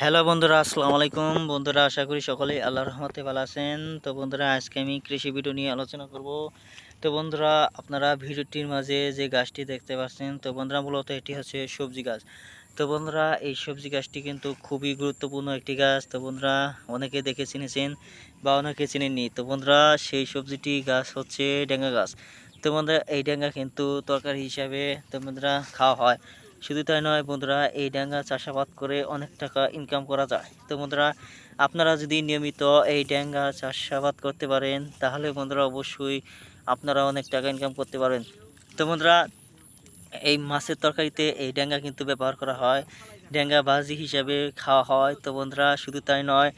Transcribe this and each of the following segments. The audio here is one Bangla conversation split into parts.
হ্যালো বন্ধুরা, আসসালামু আলাইকুম। বন্ধুরা, আশা করি সকলেই আল্লাহ রহমতে ভালো আছেন। তো বন্ধুরা, আজকে আমি কৃষি ভিডিও নিয়ে আলোচনা করব। তো বন্ধুরা, আপনারা ভিডিওটির মাঝে যে গাছটি দেখতে পাচ্ছেন, তো বন্ধুরা, মূলত এটি হচ্ছে সবজি গাছ। তো বন্ধুরা, এই সবজি গাছটি কিন্তু খুবই গুরুত্বপূর্ণ একটি গাছ। তো বন্ধুরা, অনেকে দেখে চিনেছেন বা অনেকে চিনেননি। তো বন্ধুরা, সেই সবজিটি গাছ হচ্ছে ডেঙ্গা গাছ। তো বন্ধুরা, এই ডেঙ্গা কিন্তু তরকারি হিসাবে, তো বন্ধুরা, খাওয়া হয়। শুধু তাই নয় বন্ধুরা, এই ড্যাঙ্গা চাষাবাদ করে অনেক টাকা ইনকাম করা যায়। তো বন্ধুরা, আপনারা যদি নিয়মিত এই ড্যাঙ্গা চাষাবাদ করতে পারেন, তাহলে বন্ধুরা অবশ্যই আপনারা অনেক টাকা ইনকাম করতে পারেন তো বন্ধুরা, এই মাছের তরকারিতে এই ড্যাঙ্গা কিন্তু ব্যবহার করা হয়। ড্যাঙ্গা ভাজি হিসাবে খাওয়া হয়। তো বন্ধুরা, শুধু তাই নয়,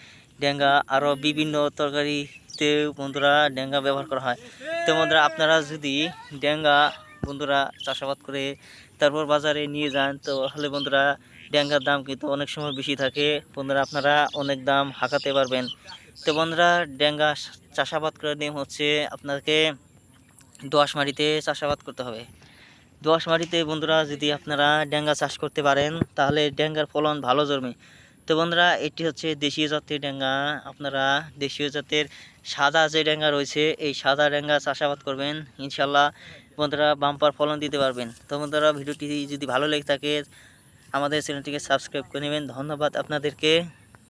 ড্যাঙ্গা আরও বিভিন্ন তরকারিতে বন্ধুরা ড্যাঙ্গা ব্যবহার করা হয়। তো বন্ধুরা, আপনারা যদি ড্যাঙ্গা বন্ধুরা চাষাবাদ করে তারপর বাজারে নিয়ে যান। তো তাহলে বন্ধুরা ড্যাঙ্গার দাম কিন্তু অনেক সময় বেশি থাকে। বন্ধুরা, আপনারা অনেক দাম হাঁকাতে পারবেন। তো বন্ধুরা ড্যাঙ্গা চাষাবাদ করার নিয়ম হচ্ছে আপনাকে দোয়াশ মাটিতে চাষাবাদ করতে হবে। দোয়াশ মাটিতে বন্ধুরা, যদি আপনারা ড্যাঙ্গা চাষ করতে পারেন, তাহলে ড্যাঙ্গার ফলন ভালো জন্মে। তো বন্ধুরা, এটি হচ্ছে দেশীয় জাতের ড্যাঙ্গা আপনারা দেশীয় জাতের সাদা যে ড্যাঙ্গা রয়েছে, এই সাদা ড্যাঙ্গা চাষাবাদ করবেন। ইনশাল্লাহ বন্ধুরা বাম্পার ফলন দিতে পারবেন। তো বন্ধুরা, ভিডিওটি যদি ভালো লেগে থাকে, আমাদের চ্যানেলটিকে সাবস্ক্রাইব করে নেবেন। ধন্যবাদ আপনাদেরকে।